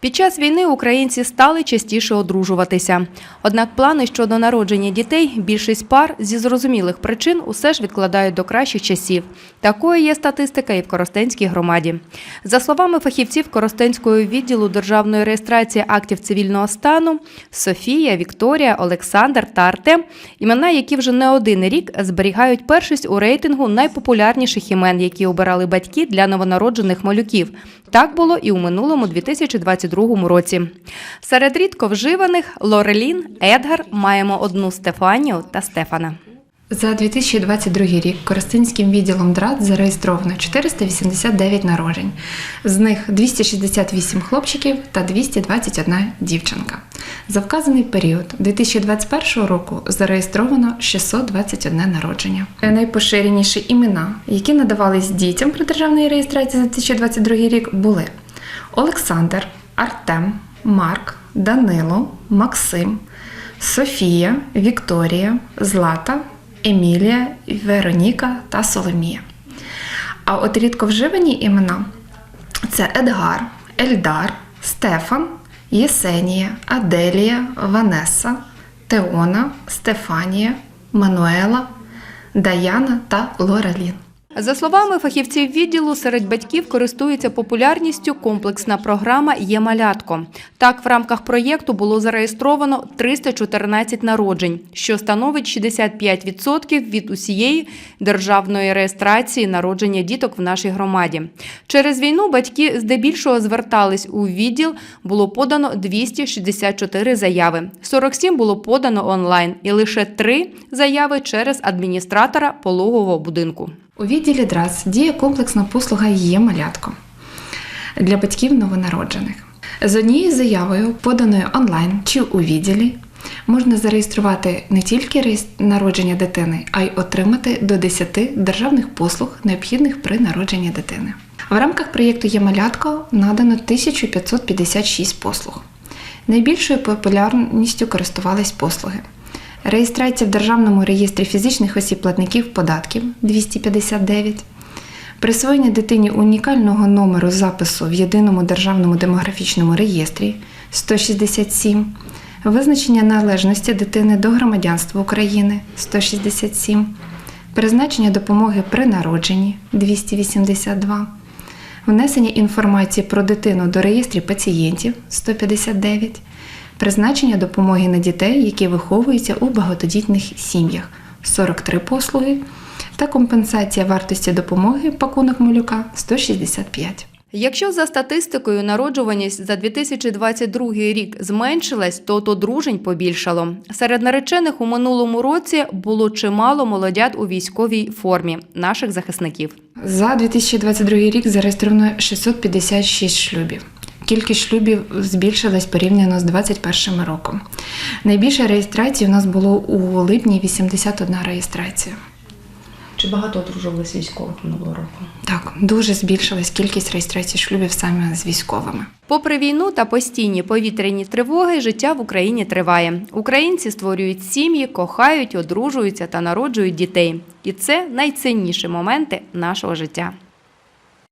Під час війни українці стали частіше одружуватися. Однак плани щодо народження дітей більшість пар зі зрозумілих причин усе ж відкладають до кращих часів. Такою є статистика і в Коростенській громаді. За словами фахівців Коростенського відділу державної реєстрації актів цивільного стану, Софія, Вікторія, Олександр та Артем – імена, які вже не один рік зберігають першість у рейтингу найпопулярніших імен, які обирали батьки для новонароджених малюків. Так було і у минулому 2022 році. Серед рідко вживаних Лорелін, Едгар маємо одну Стефанію та Стефана. За 2022 рік Коростенським відділом ДРАД зареєстровано 489 народжень. З них 268 хлопчиків та 221 дівчинка. За вказаний період 2021 року зареєстровано 621 народження. Найпоширеніші імена, які надавались дітям при державній реєстрації за 2022 рік, були Олександр, Артем, Марк, Данило, Максим, Софія, Вікторія, Злата, Емілія, Вероніка та Соломія. А от рідко вживані імена це Едгар, Ельдар, Стефан, Єсенія, Аделія, Ванеса, Теона, Стефанія, Мануела, Даяна та Лорелін. За словами фахівців відділу, серед батьків користується популярністю комплексна програма «Є малятко». Так, в рамках проєкту було зареєстровано 314 народжень, що становить 65% від усієї державної реєстрації народження діток в нашій громаді. Через війну батьки здебільшого звертались у відділ, було подано 264 заяви, 47 було подано онлайн і лише 3 заяви через адміністратора пологового будинку. У відділі ДРАЗ діє комплексна послуга «Є малятко» для батьків новонароджених. З однією заявою, поданою онлайн чи у відділі, можна зареєструвати не тільки народження дитини, а й отримати до 10 державних послуг, необхідних при народженні дитини. В рамках проєкту «Є малятко» надано 1556 послуг. Найбільшою популярністю користувались послуги. Реєстрація в Державному реєстрі фізичних осіб платників податків 259, присвоєння дитині унікального номеру запису в єдиному державному демографічному реєстрі 167, визначення належності дитини до громадянства України 167, призначення допомоги при народженні 282, внесення інформації про дитину до реєстрів пацієнтів 159, призначення допомоги на дітей, які виховуються у багатодітних сім'ях 43 послуги та компенсація вартості допомоги пакунок малюка 165. Якщо за статистикою народжуваність за 2022 рік зменшилась, то одружень побільшало. Серед наречених у минулому році було чимало молодят у військовій формі наших захисників. За 2022 рік зареєстровано 656 шлюбів. Кількість шлюбів збільшилась порівняно з 2021 роком. Найбільше реєстрацій у нас було у липні 81 реєстрація. Чи багато одружувалися військових минулого року? Так, дуже збільшилась кількість реєстрацій шлюбів саме з військовими. Попри війну та постійні повітряні тривоги, життя в Україні триває. Українці створюють сім'ї, кохають, одружуються та народжують дітей. І це найцінніші моменти нашого життя.